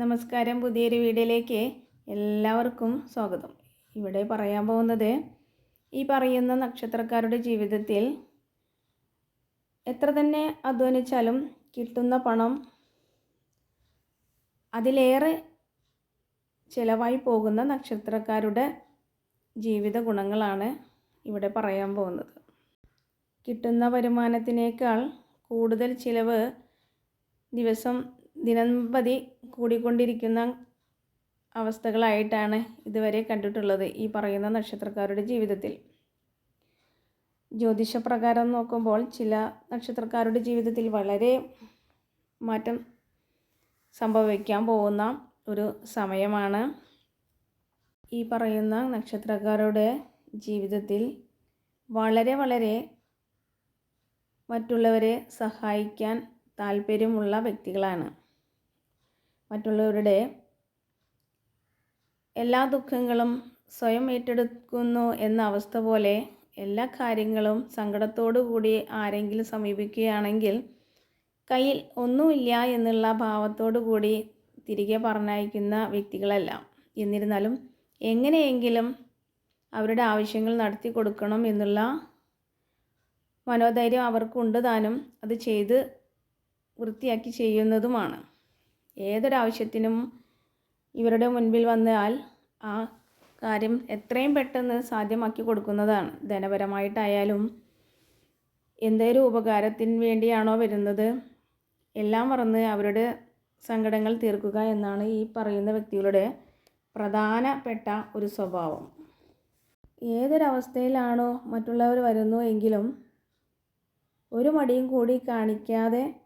നമസ്കാരം പുതിയൊരു വീഡിയോയിലേക്ക് എല്ലാവർക്കും സ്വാഗതം. ഇവിടെ പറയാൻ പോകുന്നത് ഈ പറയുന്ന നക്ഷത്രക്കാരുടെ ജീവിതത്തിൽ എത്ര തന്നെ അധ്വാനിച്ചാലും കിട്ടുന്ന പണം അതിലേറെ ചിലവായി പോകുന്ന നക്ഷത്രക്കാരുടെ ജീവിത ഗുണങ്ങളാണ് ഇവിടെ പറയാൻ പോകുന്നത്. കിട്ടുന്ന വരുമാനത്തിനേക്കാൾ കൂടുതൽ ചിലവ് ദിവസം ദിനംപ്രതി കൂടിക്കൊണ്ടിരിക്കുന്ന അവസ്ഥകളായിട്ടാണ് ഇതുവരെ കണ്ടിട്ടുള്ളത് ഈ പറയുന്ന നക്ഷത്രക്കാരുടെ ജീവിതത്തിൽ. ജ്യോതിഷപ്രകാരം നോക്കുമ്പോൾ ചില നക്ഷത്രക്കാരുടെ ജീവിതത്തിൽ വളരെ മാറ്റം സംഭവിക്കാൻ പോകുന്ന ഒരു സമയമാണ്. ഈ പറയുന്ന നക്ഷത്രക്കാരുടെ ജീവിതത്തിൽ വളരെ വളരെ മറ്റുള്ളവരെ സഹായിക്കാൻ താല്പര്യമുള്ള വ്യക്തികളാണ്. മറ്റുള്ളവരുടെ എല്ലാ ദുഃഖങ്ങളും സ്വയം ഏറ്റെടുക്കുന്നു എന്ന അവസ്ഥ പോലെ എല്ലാ കാര്യങ്ങളും സങ്കടത്തോടു കൂടി ആരെങ്കിലും സമീപിക്കുകയാണെങ്കിൽ കയ്യിൽ ഒന്നുമില്ല എന്നുള്ള ഭാവത്തോടു കൂടി തിരികെ പറഞ്ഞയക്കുന്ന വ്യക്തികളല്ല. എന്നിരുന്നാലും എങ്ങനെയെങ്കിലും അവരുടെ ആവശ്യങ്ങൾ നടത്തി കൊടുക്കണം എന്നുള്ള മനോധൈര്യം അവർക്കുണ്ട് താനും അത് ചെയ്ത് വൃത്തിയാക്കി ചെയ്യുന്നതുമാണ്. ഏതൊരാവശ്യത്തിനും ഇവരുടെ മുൻപിൽ വന്നാൽ ആ കാര്യം എത്രയും പെട്ടെന്ന് സാധ്യമാക്കി കൊടുക്കുന്നതാണ്. ധനപരമായിട്ടായാലും എന്തേലും ഉപകാരത്തിന് വേണ്ടിയാണോ വരുന്നത്? എല്ലാം മറന്ന് അവരുടെ സങ്കടങ്ങൾ തീർക്കുക എന്നാണ് ഈ പറയുന്ന വ്യക്തികളുടെ പ്രധാനപ്പെട്ട ഒരു സ്വഭാവം. ഏതൊരവസ്ഥയിലാണോ മറ്റുള്ളവർ വരുന്നു എങ്കിലും ഒരു മടിയും കൂടി കാണിക്കാതെ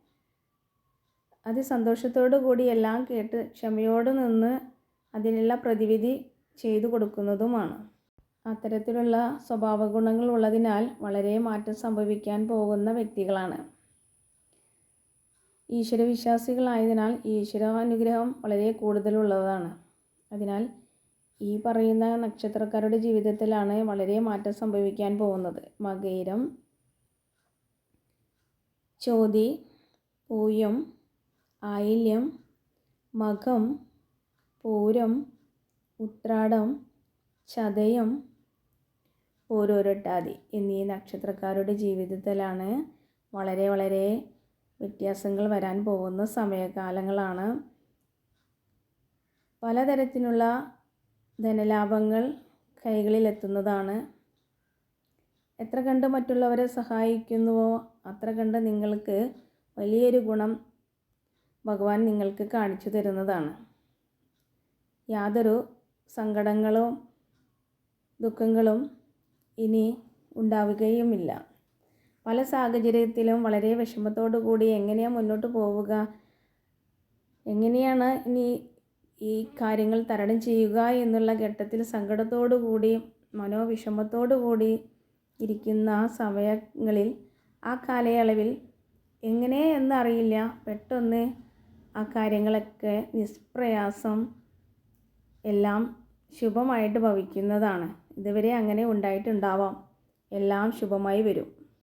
അതിസന്തോഷത്തോടു കൂടി എല്ലാം കേട്ട് ക്ഷമയോടെ നിന്ന് അതിനുള്ള പ്രതിവിധി ചെയ്തു കൊടുക്കുന്നതുമാണ്. അത്തരത്തിലുള്ള സ്വഭാവ ഗുണങ്ങൾ ഉള്ളതിനാൽ വളരെ മാറ്റം സംഭവിക്കാൻ പോകുന്ന വ്യക്തികളാണ്. ഈശ്വരവിശ്വാസികളായതിനാൽ ഈശ്വരാനുഗ്രഹം വളരെ കൂടുതലുള്ളതാണ്. അതിനാൽ ഈ പറയുന്ന നക്ഷത്രക്കാരുടെ ജീവിതത്തിലാണ് വളരെ മാറ്റം സംഭവിക്കാൻ പോകുന്നത്. മകയിരം ചോതി പൂയം ആയില്യം മകം പൂരം ഉത്രാടം ചതയം പോരോരട്ടാതി എന്നീ നക്ഷത്രക്കാരുടെ ജീവിതത്തിലാണ് വളരെ വളരെ വ്യത്യാസങ്ങൾ വരാൻ പോകുന്ന സമയകാലങ്ങളാണ്. പലതരത്തിലുള്ള ധനലാഭങ്ങൾ കൈകളിലെത്തുന്നതാണ്. എത്ര കണ്ട് മറ്റുള്ളവരെ സഹായിക്കുന്നുവോ അത്ര കണ്ട് നിങ്ങൾക്ക് വലിയൊരു ഗുണം ഭഗവാൻ നിങ്ങൾക്ക് കാണിച്ചു തരുന്നതാണ്. യാതൊരു സങ്കടങ്ങളും ദുഃഖങ്ങളും ഇനി ഉണ്ടാവുകയുമില്ല. പല സാഹചര്യത്തിലും വളരെ വിഷമത്തോടു കൂടി എങ്ങനെയാണ് മുന്നോട്ട് പോവുക? എങ്ങനെയാണ് ഇനി ഈ കാര്യങ്ങൾ തരണം ചെയ്യുക എന്നുള്ള ഘട്ടത്തിൽ സങ്കടത്തോടു കൂടി മനോവിഷമത്തോടു കൂടി ഇരിക്കുന്ന സമയങ്ങളിൽ ആ കാലയളവിൽ എങ്ങനെ എന്നറിയില്ല. പെട്ടെന്ന് ആ കാര്യങ്ങളൊക്കെ നിഷ്പ്രയാസം എല്ലാം ശുഭമായിട്ട് ഭവിക്കുന്നതാണ്. ഇതുവരെ അങ്ങനെ ഉണ്ടായിട്ടുണ്ടാവാം. എല്ലാം ശുഭമായി വരും.